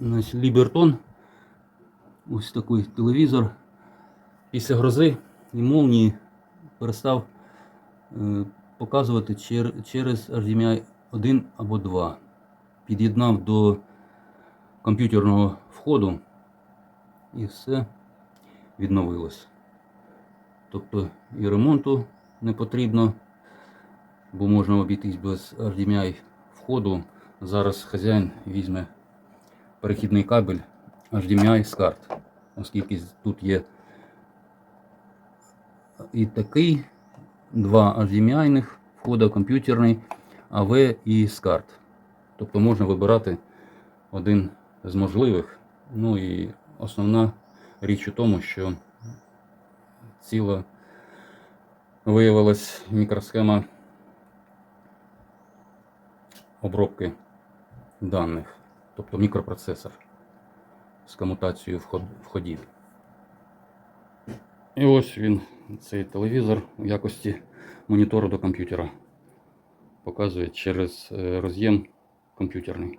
Значить, Лібертон. Ось такий телевізор. Після грози і молнії перестав е, показувати чер- через HDMI 1 або 2. Під'єднав до комп'ютерного входу і все відновилось. Тобто і ремонту не потрібно, бо можна обійтись без HDMI входу. Зараз хазяїн візьме перехідний кабель HDMI з карт, оскільки тут є і такий, два HDMI входа комп'ютерний, AV і з карт. Тобто можна вибирати один з можливих. Ну і основна річ у тому, що ціла виявилась мікросхема обробки даних, тобто мікропроцесор з комутацією вход- входів. І ось він, цей телевізор в якості монітору до комп'ютера. Показує через е, роз'єм комп'ютерний.